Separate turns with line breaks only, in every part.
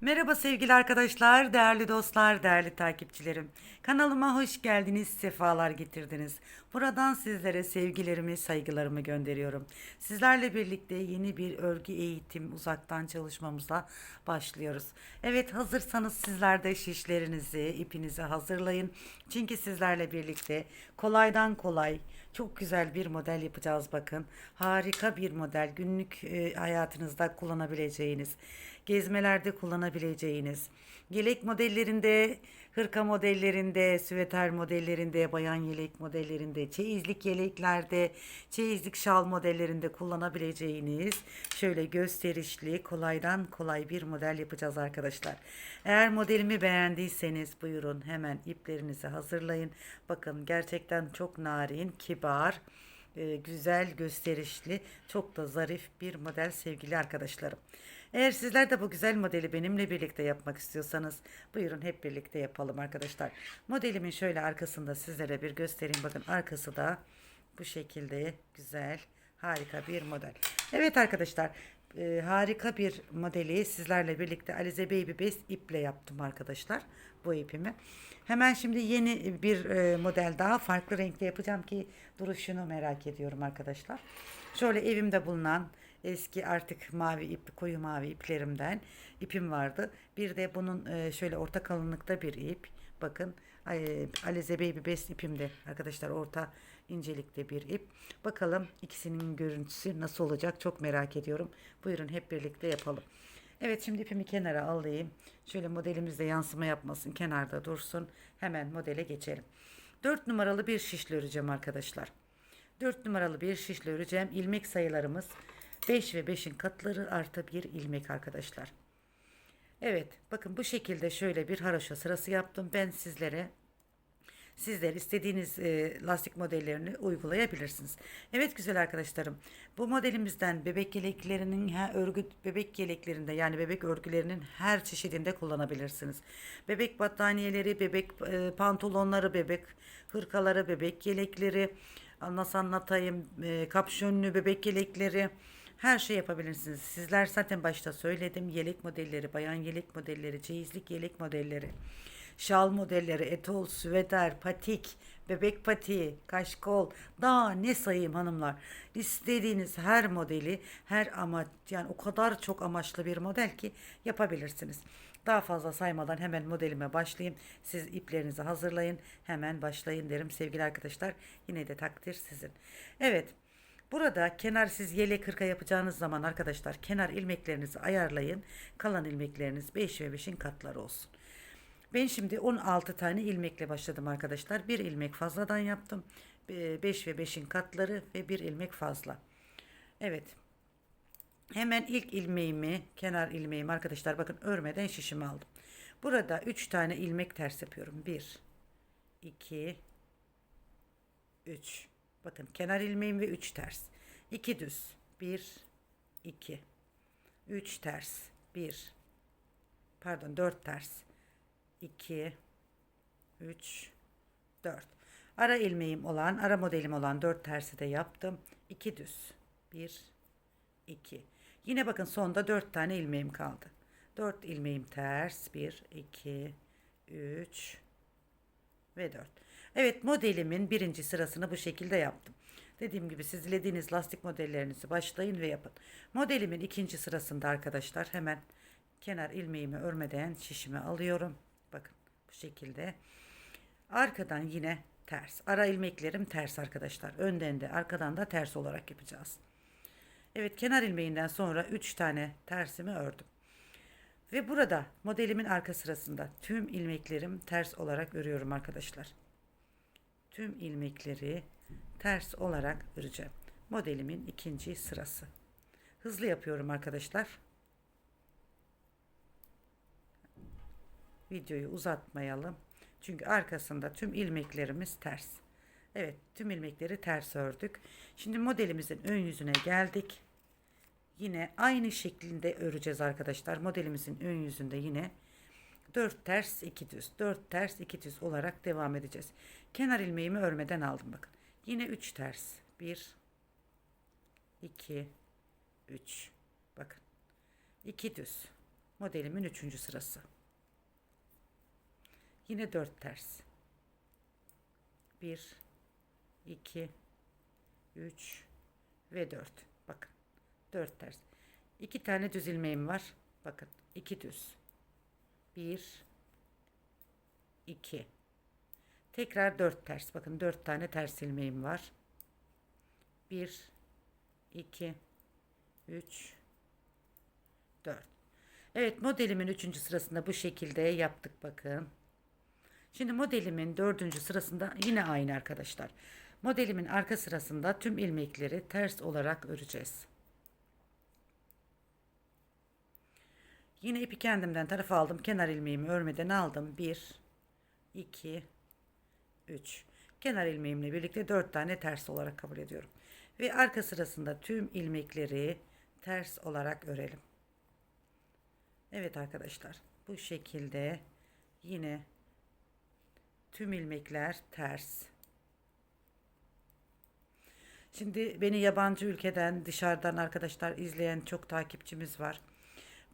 Merhaba sevgili arkadaşlar, değerli dostlar, değerli takipçilerim. Kanalıma hoş geldiniz, sefalar getirdiniz. Buradan sizlere sevgilerimi, saygılarımı gönderiyorum. Sizlerle birlikte yeni bir örgü eğitim uzaktan çalışmamıza başlıyoruz. Evet hazırsanız sizler de şişlerinizi, ipinizi hazırlayın. Çünkü sizlerle birlikte kolaydan kolay, çok güzel bir model yapacağız bakın. Harika bir model, günlük e, hayatınızda kullanabileceğiniz gezmelerde kullanabileceğiniz, yelek modellerinde, hırka modellerinde, süveter modellerinde, bayan yelek modellerinde, çeyizlik yeleklerde, çeyizlik şal modellerinde kullanabileceğiniz şöyle gösterişli, kolaydan kolay bir model yapacağız arkadaşlar. Eğer modelimi beğendiyseniz buyurun hemen iplerinizi hazırlayın. Bakın gerçekten çok narin, kibar, e, güzel, gösterişli, çok da zarif bir model sevgili arkadaşlarım. Eğer sizler de bu güzel modeli benimle birlikte yapmak istiyorsanız buyurun hep birlikte yapalım arkadaşlar. Modelimin şöyle arkasında sizlere bir göstereyim. Bakın arkası da bu şekilde güzel, harika bir model. Evet arkadaşlar e, harika bir modeli sizlerle birlikte Alize Baby Best iple yaptım arkadaşlar bu ipimi. Hemen şimdi yeni bir e, model daha farklı renkte yapacağım ki duruşunu merak ediyorum arkadaşlar. Şöyle evimde bulunan eski artık mavi ip koyu mavi iplerimden ipim vardı. Bir de bunun e, şöyle orta kalınlıkta bir ip. Bakın e, Alize Baby Best ipimde arkadaşlar orta incelikte bir ip. Bakalım ikisinin görüntüsü nasıl olacak çok merak ediyorum. Buyurun hep birlikte yapalım. Evet şimdi ipimi kenara alayım. Şöyle modelimizde yansıma yapmasın kenarda dursun. Hemen modele geçelim. 4 numaralı bir şişle öreceğim arkadaşlar. 4 numaralı bir şişle öreceğim. İlmek sayılarımız 5 ve 5'in katları artı bir ilmek arkadaşlar. Evet bakın bu şekilde şöyle bir haroşa sırası yaptım. Ben sizlere sizler istediğiniz e, lastik modellerini uygulayabilirsiniz. Evet güzel arkadaşlarım. Bu modelimizden bebek yeleklerinin ha, örgü bebek yeleklerinde yani bebek örgülerinin her çeşidinde kullanabilirsiniz. Bebek battaniyeleri, bebek e, pantolonları, bebek hırkaları, bebek yelekleri, nasıl anlatayım, e, kapşönlü bebek yelekleri her şey yapabilirsiniz. Sizler zaten başta söyledim. Yelek modelleri, bayan yelek modelleri, çeyizlik yelek modelleri, şal modelleri, etol, süveter, patik, bebek patiği, kaşkol, daha ne sayayım hanımlar. İstediğiniz her modeli, her amaç yani o kadar çok amaçlı bir model ki yapabilirsiniz. Daha fazla saymadan hemen modelime başlayayım. Siz iplerinizi hazırlayın. Hemen başlayın derim sevgili arkadaşlar. Yine de takdir sizin. Evet. Burada kenar siz yelek kırka yapacağınız zaman arkadaşlar kenar ilmeklerinizi ayarlayın. Kalan ilmekleriniz 5 ve 5'in katları olsun. Ben şimdi 16 tane ilmekle başladım arkadaşlar. Bir ilmek fazladan yaptım. 5 ve 5'in katları ve bir ilmek fazla. Evet. Hemen ilk ilmeğimi, kenar ilmeğimi arkadaşlar bakın örmeden şişimi aldım. Burada 3 tane ilmek ters yapıyorum. 1 2 3 Bakın kenar ilmeğim ve 3 ters. 2 düz. 1 2 3 ters. 1 Pardon 4 ters. 2 3 4 Ara ilmeğim olan, ara modelim olan 4 tersi de yaptım. 2 düz. 1 2 Yine bakın sonda 4 tane ilmeğim kaldı. 4 ilmeğim ters. 1 2 3 ve 4. Evet modelimin birinci sırasını bu şekilde yaptım. Dediğim gibi siz dilediğiniz lastik modellerinizi başlayın ve yapın. Modelimin ikinci sırasında arkadaşlar hemen kenar ilmeğimi örmeden şişimi alıyorum. Bu şekilde. Arkadan yine ters. Ara ilmeklerim ters arkadaşlar. Önden de arkadan da ters olarak yapacağız. Evet kenar ilmeğinden sonra 3 tane tersimi ördüm. Ve burada modelimin arka sırasında tüm ilmeklerim ters olarak örüyorum arkadaşlar tüm ilmekleri ters olarak öreceğim. Modelimin ikinci sırası. Hızlı yapıyorum arkadaşlar. Videoyu uzatmayalım. Çünkü arkasında tüm ilmeklerimiz ters. Evet tüm ilmekleri ters ördük. Şimdi modelimizin ön yüzüne geldik. Yine aynı şeklinde öreceğiz arkadaşlar. Modelimizin ön yüzünde yine 4 ters 2 düz 4 ters 2 düz olarak devam edeceğiz. Kenar ilmeğimi örmeden aldım bakın. Yine 3 ters 1 2 3 bakın 2 düz Modelimin üçüncü sırası. Yine dört ters. Bir, iki, üç ve dört. Bakın. Dört ters. İki tane düz ilmeğim var. Bakın. iki düz. Bir, iki. Tekrar dört ters. Bakın dört tane ters ilmeğim var. Bir, iki, üç, dört. Evet modelimin üçüncü sırasında bu şekilde yaptık bakın. Şimdi modelimin dördüncü sırasında yine aynı arkadaşlar. Modelimin arka sırasında tüm ilmekleri ters olarak öreceğiz. Yine ipi kendimden tarafa aldım. Kenar ilmeğimi örmeden aldım. 1 2 3 Kenar ilmeğimle birlikte 4 tane ters olarak kabul ediyorum. Ve arka sırasında tüm ilmekleri ters olarak örelim. Evet arkadaşlar bu şekilde yine tüm ilmekler ters. Şimdi beni yabancı ülkeden dışarıdan arkadaşlar izleyen çok takipçimiz var.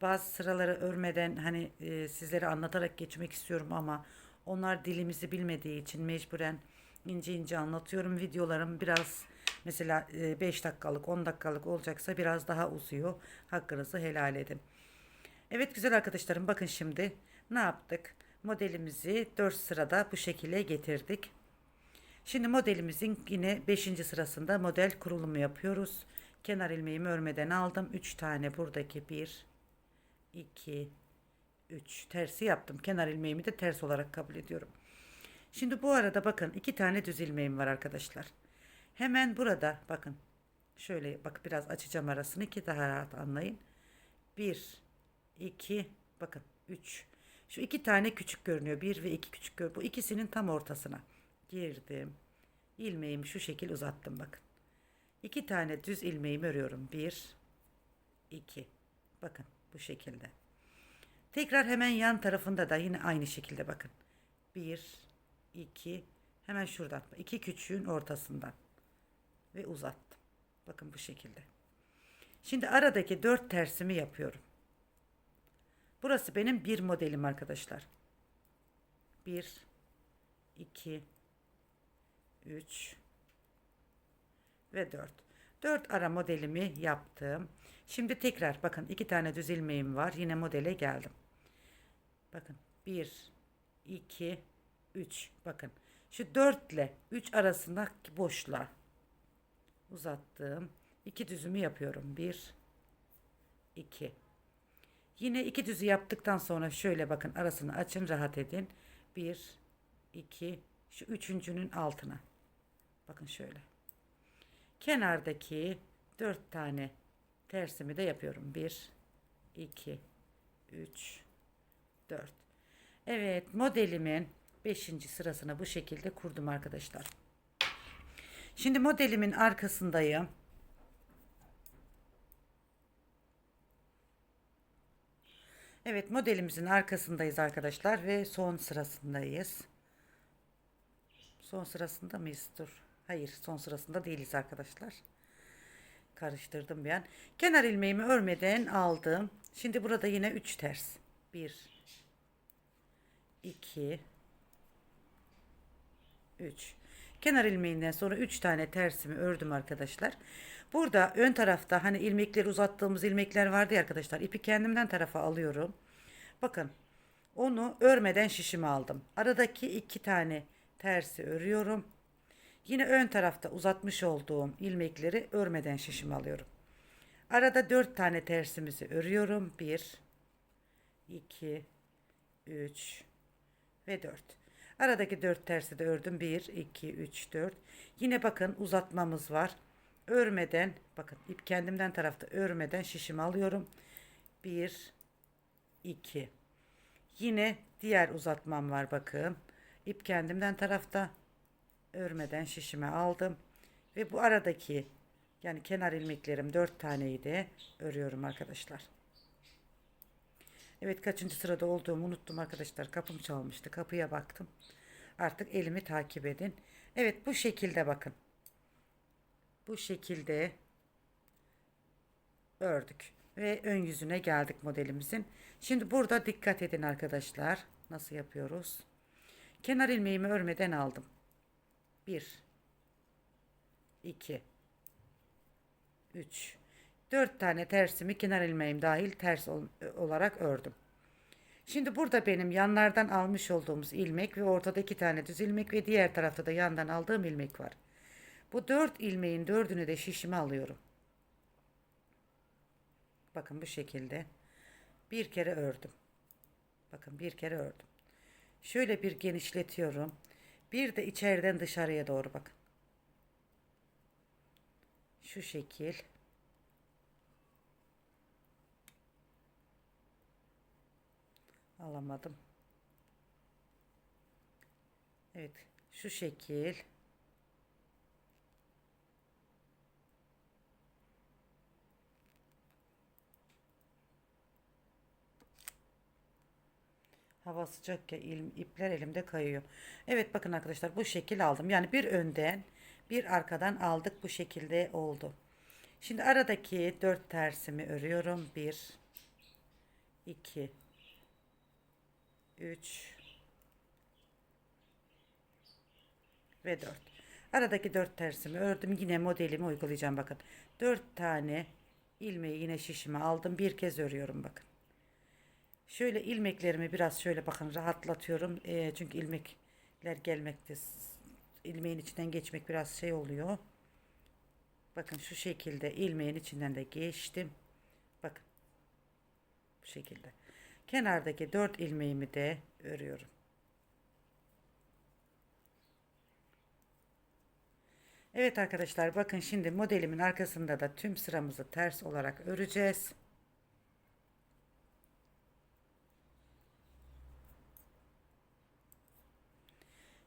Bazı sıraları örmeden hani e, sizlere anlatarak geçmek istiyorum ama onlar dilimizi bilmediği için mecburen ince ince anlatıyorum. Videolarım biraz mesela 5 dakikalık 10 dakikalık olacaksa biraz daha uzuyor. Hakkınızı helal edin. Evet güzel arkadaşlarım bakın şimdi ne yaptık? Modelimizi 4 sırada bu şekilde getirdik. Şimdi modelimizin yine 5. sırasında model kurulumu yapıyoruz. Kenar ilmeğimi örmeden aldım. 3 tane buradaki 1 2 3 tersi yaptım. Kenar ilmeğimi de ters olarak kabul ediyorum. Şimdi bu arada bakın iki tane düz ilmeğim var arkadaşlar. Hemen burada bakın. Şöyle bak biraz açacağım arasını ki daha rahat anlayın. 1 2 bakın 3 şu iki tane küçük görünüyor. 1 ve 2 küçük görünüyor. Bu ikisinin tam ortasına girdim. ilmeğimi şu şekil uzattım bakın. İki tane düz ilmeğimi örüyorum. 1 2 bakın bu şekilde. Tekrar hemen yan tarafında da yine aynı şekilde bakın. 1 2 hemen şuradan iki küçüğün ortasından ve uzattım. Bakın bu şekilde. Şimdi aradaki dört tersimi yapıyorum. Burası benim bir modelim arkadaşlar. 1 2 3 ve 4. 4 ara modelimi yaptım. Şimdi tekrar bakın iki tane düz ilmeğim var. Yine modele geldim. Bakın 1 2 3 bakın. Şu 4 ile 3 arasındaki boşluğa uzattım. 2 düzümü yapıyorum. 1 2 Yine iki düzü yaptıktan sonra şöyle bakın arasını açın rahat edin. 1 2 şu üçüncünün altına. Bakın şöyle. Kenardaki 4 tane tersimi de yapıyorum. 1 2 3 4 Evet modelimin 5. sırasına bu şekilde kurdum arkadaşlar. Şimdi modelimin arkasındayım. Evet modelimizin arkasındayız arkadaşlar ve son sırasındayız. Son sırasında mıyız? Dur. Hayır son sırasında değiliz arkadaşlar. Karıştırdım bir an. Kenar ilmeğimi örmeden aldım. Şimdi burada yine 3 ters. 1 2 3 Kenar ilmeğinden sonra 3 tane tersimi ördüm arkadaşlar. Burada ön tarafta hani ilmekleri uzattığımız ilmekler vardı ya arkadaşlar. İpi kendimden tarafa alıyorum. Bakın onu örmeden şişimi aldım. Aradaki iki tane tersi örüyorum. Yine ön tarafta uzatmış olduğum ilmekleri örmeden şişimi alıyorum. Arada dört tane tersimizi örüyorum. Bir, iki, üç ve dört. Aradaki dört tersi de ördüm. Bir, iki, üç, dört. Yine bakın uzatmamız var. Örmeden bakın ip kendimden tarafta örmeden şişimi alıyorum. Bir, 2. Yine diğer uzatmam var bakın. İp kendimden tarafta örmeden şişime aldım. Ve bu aradaki yani kenar ilmeklerim 4 taneyi de örüyorum arkadaşlar. Evet kaçıncı sırada olduğumu unuttum arkadaşlar. Kapım çalmıştı. Kapıya baktım. Artık elimi takip edin. Evet bu şekilde bakın. Bu şekilde ördük. Ve ön yüzüne geldik modelimizin. Şimdi burada dikkat edin arkadaşlar. Nasıl yapıyoruz? Kenar ilmeğimi örmeden aldım. 1 2 3 4 tane tersimi kenar ilmeğim dahil ters ol- olarak ördüm. Şimdi burada benim yanlardan almış olduğumuz ilmek ve ortada iki tane düz ilmek ve diğer tarafta da yandan aldığım ilmek var. Bu dört ilmeğin dördünü de şişime alıyorum. Bakın bu şekilde. Bir kere ördüm. Bakın bir kere ördüm. Şöyle bir genişletiyorum. Bir de içeriden dışarıya doğru bakın. Şu şekil. Alamadım. Evet, şu şekil. Hava sıcak ya il- ipler elimde kayıyor. Evet bakın arkadaşlar bu şekil aldım. Yani bir önden bir arkadan aldık bu şekilde oldu. Şimdi aradaki dört tersimi örüyorum. Bir, iki, üç ve dört. Aradaki dört tersimi ördüm. Yine modelimi uygulayacağım bakın. Dört tane ilmeği yine şişime aldım. Bir kez örüyorum bakın. Şöyle ilmeklerimi biraz şöyle bakın rahatlatıyorum. Eee, çünkü ilmekler gelmekte ilmeğin içinden geçmek biraz şey oluyor. Bakın şu şekilde ilmeğin içinden de geçtim. Bakın. Bu şekilde. Kenardaki dört ilmeğimi de örüyorum. Evet arkadaşlar bakın şimdi modelimin arkasında da tüm sıramızı ters olarak öreceğiz.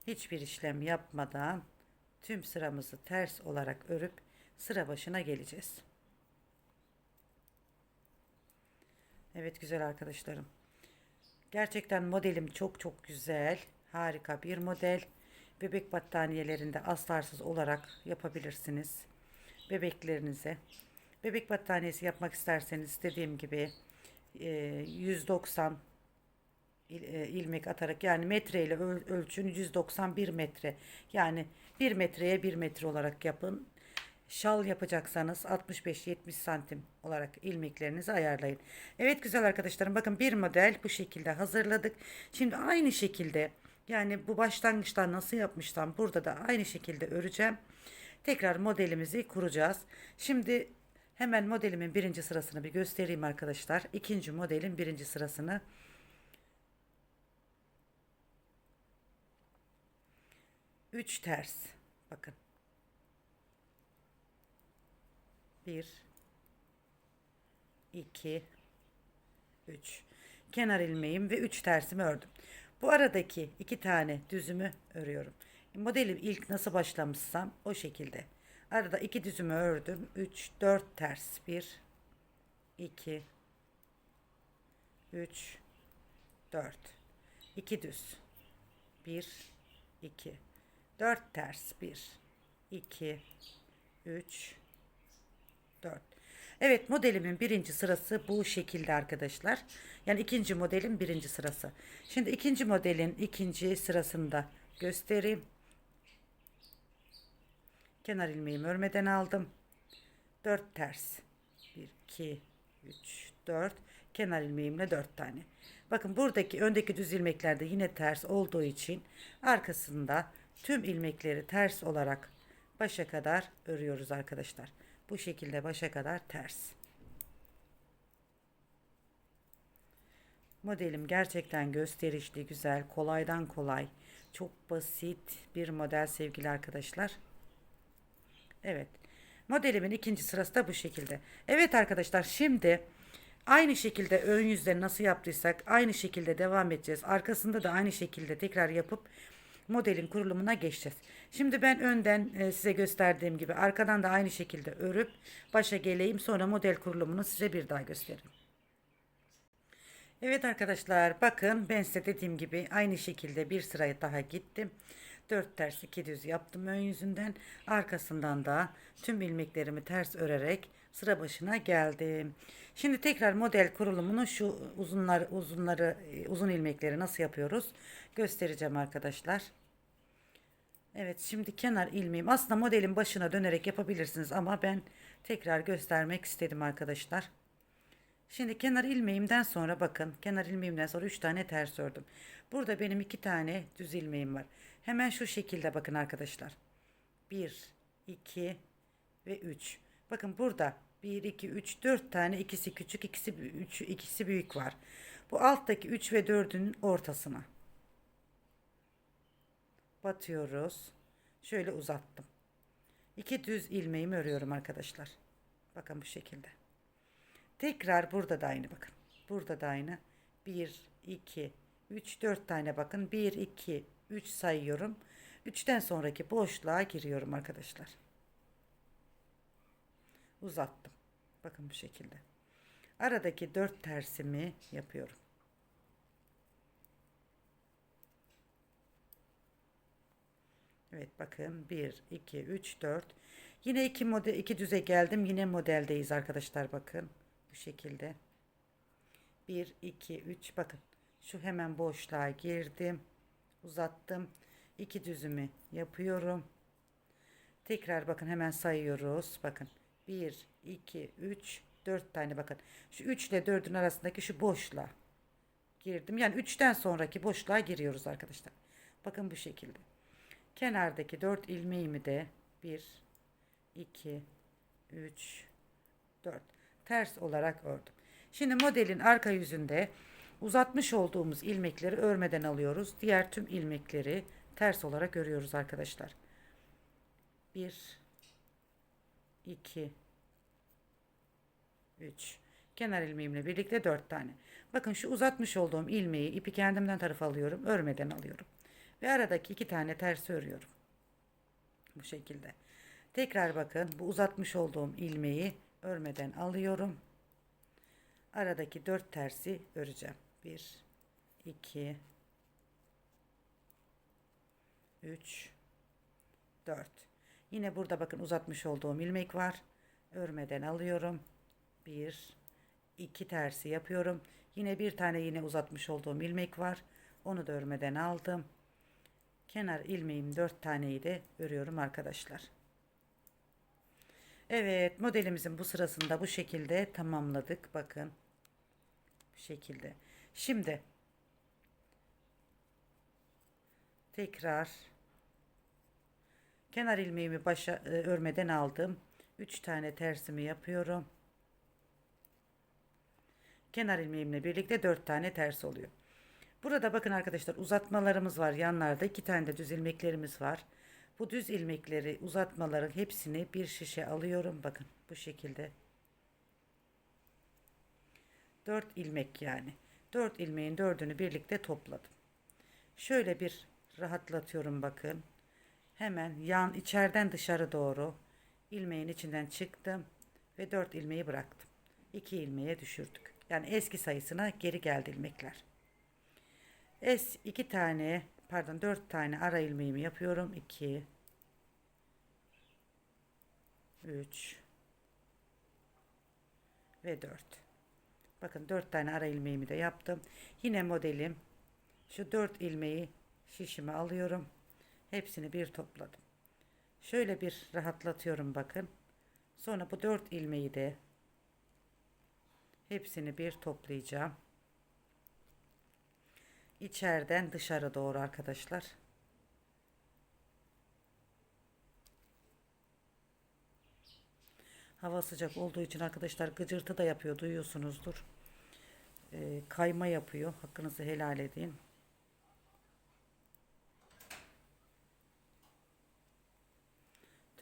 Hiçbir işlem yapmadan tüm sıramızı ters olarak örüp sıra başına geleceğiz. Evet güzel arkadaşlarım. Gerçekten modelim çok çok güzel. Harika bir model. Bebek battaniyelerinde aslarsız olarak yapabilirsiniz. Bebeklerinize. Bebek battaniyesi yapmak isterseniz dediğim gibi e, 190 il- e, ilmek atarak yani metreyle öl- ölçün 191 metre. Yani 1 metreye 1 metre olarak yapın. Şal yapacaksanız 65-70 santim olarak ilmeklerinizi ayarlayın. Evet güzel arkadaşlarım bakın bir model bu şekilde hazırladık. Şimdi aynı şekilde yani bu başlangıçta nasıl yapmıştam burada da aynı şekilde öreceğim. Tekrar modelimizi kuracağız. Şimdi hemen modelimin birinci sırasını bir göstereyim arkadaşlar. İkinci modelin birinci sırasını Üç ters. Bakın. Bir, iki, üç. Kenar ilmeğim ve üç tersimi ördüm. Bu aradaki iki tane düzümü örüyorum. Modelim ilk nasıl başlamışsam o şekilde. Arada iki düzümü ördüm. Üç, dört ters. Bir, iki, üç, dört. İki düz. Bir, iki. Dört ters. Bir, iki, üç, dört. Evet modelimin birinci sırası bu şekilde arkadaşlar. Yani ikinci modelin birinci sırası. Şimdi ikinci modelin ikinci sırasında göstereyim. Kenar ilmeğimi örmeden aldım. Dört ters. Bir, iki, üç, dört. Kenar ilmeğimle dört tane. Bakın buradaki öndeki düz ilmeklerde yine ters olduğu için arkasında tüm ilmekleri ters olarak başa kadar örüyoruz arkadaşlar. Bu şekilde başa kadar ters. Modelim gerçekten gösterişli, güzel, kolaydan kolay, çok basit bir model sevgili arkadaşlar. Evet. Modelimin ikinci sırası da bu şekilde. Evet arkadaşlar şimdi aynı şekilde ön yüzleri nasıl yaptıysak aynı şekilde devam edeceğiz. Arkasında da aynı şekilde tekrar yapıp modelin kurulumuna geçeceğiz. Şimdi ben önden e, size gösterdiğim gibi arkadan da aynı şekilde örüp başa geleyim sonra model kurulumunu size bir daha göstereyim. Evet arkadaşlar bakın ben size dediğim gibi aynı şekilde bir sıraya daha gittim. 4 ters 2 düz yaptım ön yüzünden. Arkasından da tüm ilmeklerimi ters örerek sıra başına geldim. Şimdi tekrar model kurulumunu şu uzunlar uzunları e, uzun ilmekleri nasıl yapıyoruz göstereceğim arkadaşlar. Evet şimdi kenar ilmeğim aslında modelin başına dönerek yapabilirsiniz ama ben tekrar göstermek istedim arkadaşlar. Şimdi kenar ilmeğimden sonra bakın kenar ilmeğimden sonra 3 tane ters ördüm. Burada benim 2 tane düz ilmeğim var. Hemen şu şekilde bakın arkadaşlar. 1, 2 ve 3. Bakın burada 1, 2, 3, 4 tane ikisi küçük ikisi, üç, ikisi büyük var. Bu alttaki 3 ve 4'ün ortasına. Batıyoruz. Şöyle uzattım. İki düz ilmeğimi örüyorum arkadaşlar. Bakın bu şekilde. Tekrar burada da aynı bakın. Burada da aynı. 1, 2, 3, 4 tane bakın. 1, 2, 3 sayıyorum. 3'ten sonraki boşluğa giriyorum arkadaşlar. Uzattım. Bakın bu şekilde. Aradaki 4 tersimi yapıyorum. Evet bakın 1, 2, 3, 4. Yine iki model iki düze geldim. Yine modeldeyiz arkadaşlar bakın. Bu şekilde. 1, 2, 3 bakın. Şu hemen boşluğa girdim. Uzattım. İki düzümü yapıyorum. Tekrar bakın hemen sayıyoruz. Bakın 1, 2, 3, 4 tane bakın. Şu 3 ile 4'ün arasındaki şu boşluğa girdim. Yani 3'ten sonraki boşluğa giriyoruz arkadaşlar. Bakın bu şekilde. Kenardaki 4 ilmeğimi de 1, 2, 3, 4 ters olarak ördüm. Şimdi modelin arka yüzünde uzatmış olduğumuz ilmekleri örmeden alıyoruz. Diğer tüm ilmekleri ters olarak örüyoruz arkadaşlar. 1, 2, 3. Kenar ilmeğimle birlikte 4 tane. Bakın şu uzatmış olduğum ilmeği ipi kendimden tarafa alıyorum. Örmeden alıyorum. Ve aradaki iki tane ters örüyorum. Bu şekilde. Tekrar bakın bu uzatmış olduğum ilmeği örmeden alıyorum. Aradaki dört tersi öreceğim. 1 2 3 4 Yine burada bakın uzatmış olduğum ilmek var. Örmeden alıyorum. 1 2 tersi yapıyorum. Yine bir tane yine uzatmış olduğum ilmek var. Onu da örmeden aldım. Kenar ilmeğim 4 taneyi de örüyorum arkadaşlar. Evet modelimizin bu sırasında bu şekilde tamamladık. Bakın. Bu şekilde. Şimdi tekrar kenar ilmeğimi başa e, örmeden aldım. 3 tane tersimi yapıyorum. Kenar ilmeğimle birlikte 4 tane ters oluyor. Burada bakın arkadaşlar uzatmalarımız var. Yanlarda iki tane de düz ilmeklerimiz var. Bu düz ilmekleri uzatmaların hepsini bir şişe alıyorum. Bakın bu şekilde. 4 ilmek yani. 4 ilmeğin dördünü birlikte topladım. Şöyle bir rahatlatıyorum bakın. Hemen yan içeriden dışarı doğru ilmeğin içinden çıktım ve 4 ilmeği bıraktım. 2 ilmeğe düşürdük. Yani eski sayısına geri geldi ilmekler. Es iki tane pardon dört tane ara ilmeğimi yapıyorum. 2 3 ve 4. Bakın 4 tane ara ilmeğimi de yaptım. Yine modelim şu 4 ilmeği şişime alıyorum. Hepsini bir topladım. Şöyle bir rahatlatıyorum bakın. Sonra bu 4 ilmeği de hepsini bir toplayacağım içeriden dışarı doğru arkadaşlar. Hava sıcak olduğu için arkadaşlar gıcırtı da yapıyor duyuyorsunuzdur. Ee, kayma yapıyor. Hakkınızı helal edin.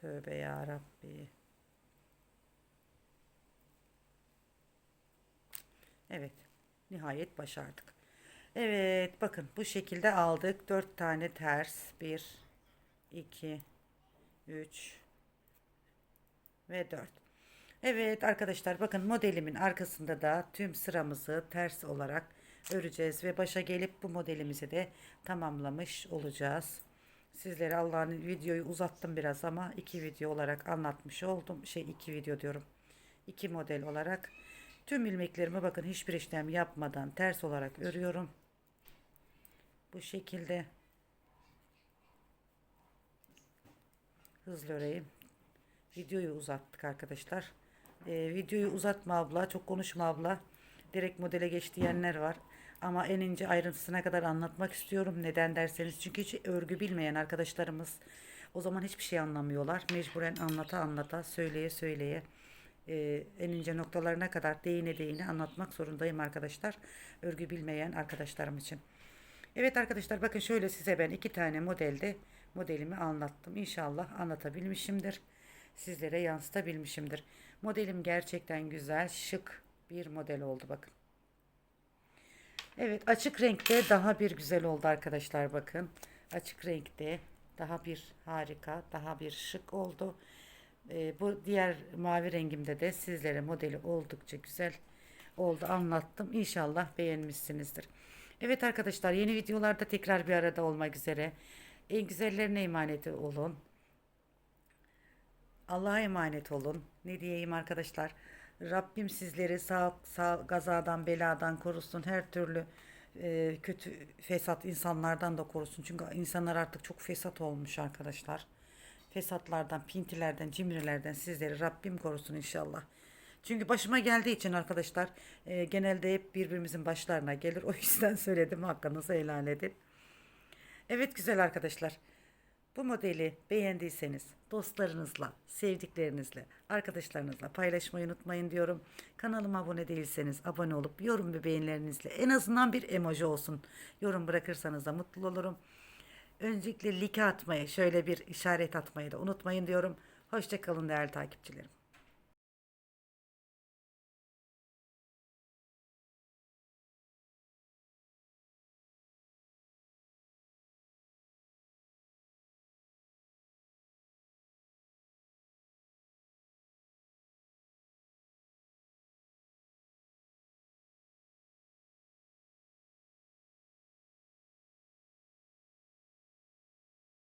Tövbe ya Rabbi. Evet. Nihayet başardık. Evet bakın bu şekilde aldık. 4 tane ters. 1, 2, 3 ve 4. Evet arkadaşlar bakın modelimin arkasında da tüm sıramızı ters olarak öreceğiz ve başa gelip bu modelimizi de tamamlamış olacağız. Sizlere Allah'ın videoyu uzattım biraz ama iki video olarak anlatmış oldum. Şey iki video diyorum. İki model olarak. Tüm ilmeklerimi bakın hiçbir işlem yapmadan ters olarak örüyorum. Bu şekilde. Hızlı öreyim. Videoyu uzattık arkadaşlar. Ee, videoyu uzatma abla, çok konuşma abla. Direkt modele geç diyenler var. Ama en ince ayrıntısına kadar anlatmak istiyorum. Neden derseniz çünkü hiç örgü bilmeyen arkadaşlarımız o zaman hiçbir şey anlamıyorlar. Mecburen anlata anlata, söyleye söyleye e, en ince noktalarına kadar değine değine anlatmak zorundayım arkadaşlar. Örgü bilmeyen arkadaşlarım için. Evet arkadaşlar bakın şöyle size ben iki tane modelde modelimi anlattım. İnşallah anlatabilmişimdir. Sizlere yansıtabilmişimdir. Modelim gerçekten güzel, şık bir model oldu bakın. Evet açık renkte daha bir güzel oldu arkadaşlar bakın. Açık renkte daha bir harika, daha bir şık oldu. Ee, bu diğer mavi rengimde de sizlere modeli oldukça güzel oldu anlattım. İnşallah beğenmişsinizdir. Evet arkadaşlar yeni videolarda tekrar bir arada olmak üzere. En güzellerine emanet olun. Allah'a emanet olun. Ne diyeyim arkadaşlar? Rabbim sizleri sağ, sağ gazadan, beladan korusun. Her türlü e, kötü fesat insanlardan da korusun. Çünkü insanlar artık çok fesat olmuş arkadaşlar. Fesatlardan, pintilerden, cimrilerden sizleri Rabbim korusun inşallah. Çünkü başıma geldiği için arkadaşlar e, genelde hep birbirimizin başlarına gelir. O yüzden söyledim hakkınızı helal edin. Evet güzel arkadaşlar. Bu modeli beğendiyseniz dostlarınızla, sevdiklerinizle, arkadaşlarınızla paylaşmayı unutmayın diyorum. Kanalıma abone değilseniz abone olup yorum ve beğenilerinizle en azından bir emoji olsun. Yorum bırakırsanız da mutlu olurum. Öncelikle like atmayı, şöyle bir işaret atmayı da unutmayın diyorum. Hoşçakalın değerli takipçilerim.